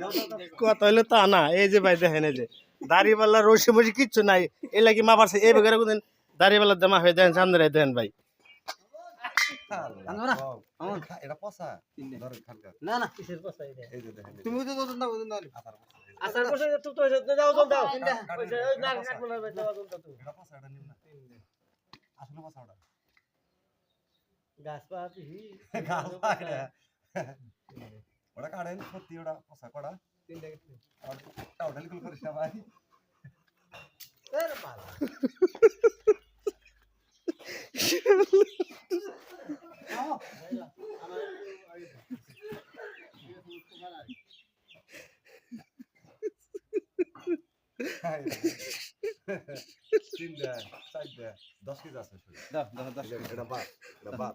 কথা হইলে তা না এই যে ভাই দেখেন এই যে। দাড়িপাল্লা রসি মসি কিচ্ছু নাই এই লাগি মা পারছে এই বেগারে কোনদিন দাড়িপাল্লার জামা হয়ে দেন সামনে রে দেন ভাই। এটা পচা। ধরেন খানকার না না। এই যে দেখেন। বসে ওটা। গাছ পাতি গাছ পাকড়া। ওটা কাটেন সত্যি ওটা পচা কড়া ওটা ওটা লিকুল করিস না ভাই তিনটা চারটা দশ কেজি আছে এটা বাদ এটা বাদ